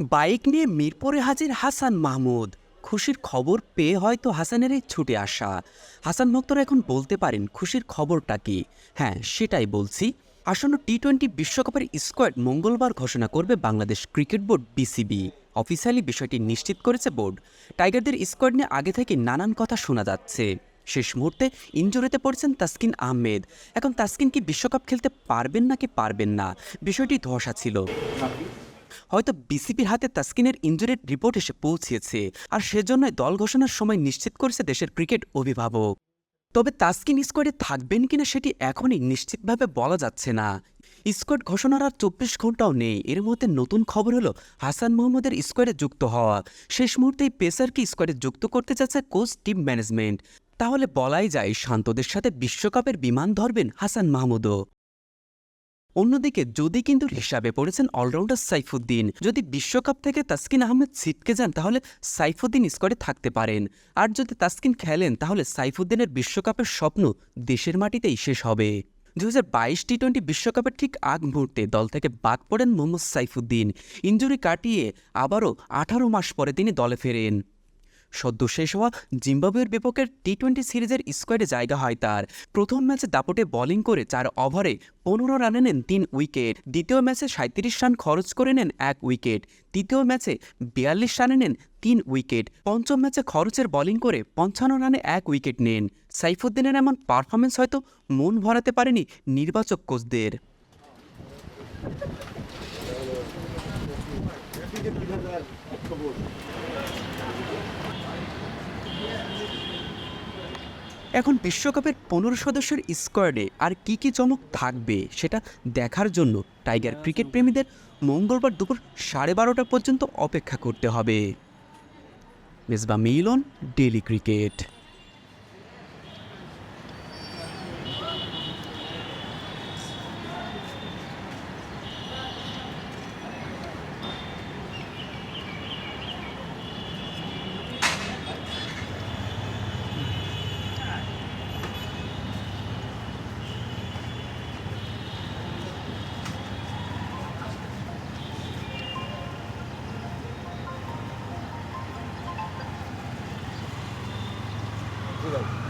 Bike নিয়ে মিরপুরে হাজির হাসান মাহমুদ। খুশির খবর পেয়ে হয়তো হাসানের এই ছুটে আসা। হাসান ভক্তরা এখন বলতে পারেন, খুশির খবরটা কি? হ্যাঁ সেটাই বলছি। আসন্ন টি টোয়েন্টি বিশ্বকাপের স্কোয়াড মঙ্গলবার ঘোষণা করবে Bangladesh cricket board BCB. Officially বিষয়টি নিশ্চিত করেছে বোর্ড। টাইগারদের স্কোয়াড নিয়ে আগে থেকে নানান কথা শোনা যাচ্ছে। শেষ মুহূর্তে ইঞ্জুরিতে পড়ছেন তাসকিন আহমেদ। এখন তাসকিন কি বিশ্বকাপ খেলতে পারবেন নাকি পারবেন না? বিষয়টি ধসা ছিল। হয়তো বিসিবির হাতে তাসকিনের ইঞ্জুরির রিপোর্ট এসে পৌঁছেছে, আর সেজন্যই দল ঘোষণার সময় নিশ্চিত করেছে দেশের ক্রিকেট অভিভাবক। তবে তাসকিন স্কোয়াডে থাকবেন কিনা সেটি এখনই নিশ্চিতভাবে বলা যাচ্ছে না। স্কোয়াড ঘোষণার আর চব্বিশ ঘন্টাও নেই। এর মধ্যে নতুন খবর হলো, হাসান মোহাম্মদের স্কোয়াডে যুক্ত হওয়া। শেষ মুহূর্তেই পেসারকে স্কোয়াডে যুক্ত করতে চাচ্ছে কোচ টিম ম্যানেজমেন্ট। তাহলে বলাই যায়, শান্তদের সাথে বিশ্বকাপের বিমান ধরবেন হাসান মাহমুদও। অন্যদিকে, যদি কিন্তু হিসাবে পড়েছেন অলরাউন্ডার সাইফুদ্দিন, যদি বিশ্বকাপ থেকে তাসকিন আহমেদ ছিটকে যান, তাহলে সাইফুদ্দিন স্কোয়াডে থাকতে পারেন। আর যদি তাসকিন খেলেন, তাহলে সাইফুদ্দিনের বিশ্বকাপের স্বপ্ন দেশের মাটিতেই শেষ হবে। দু হাজার বাইশ টি টোয়েন্টি বিশ্বকাপের ঠিক আগ মুহূর্তে দল থেকে বাদ পড়েন মোহাম্মদ সাইফুদ্দিন। ইঞ্জুরি কাটিয়ে আবারও আঠারো মাস পরে তিনি দলে ফেরেন। সদ্য শেষ হওয়া জিম্বাবুয়ের বিপক্ষে টি টোয়েন্টি সিরিজের স্কোয়াডে জায়গা হয় তার। প্রথম ম্যাচে দাপটে বোলিং করে চার ওভারে পনেরো রানে নেন তিন উইকেট। দ্বিতীয় ম্যাচে সাঁত্রিশ রান খরচ করে নেন এক উইকেট। তৃতীয় ম্যাচে বিয়াল্লিশ রানে নেন তিন উইকেট। পঞ্চম ম্যাচে খরচের বোলিং করে পঞ্চান্ন রানে এক উইকেট নেন। সাইফুদ্দিনের এমন পারফরমেন্স হয়তো মন ভরাতে পারেনি নির্বাচক কোচদের। এখন বিশ্বকাপের পনেরো সদস্যের স্কোয়াডে আর কি কি চমক থাকবে সেটা দেখার জন্য টাইগার ক্রিকেট প্রেমীদের মঙ্গলবার দুপুর সাড়ে বারোটা পর্যন্ত অপেক্ষা করতে হবে। Mezba Milon daily cricket. ঠিক আছে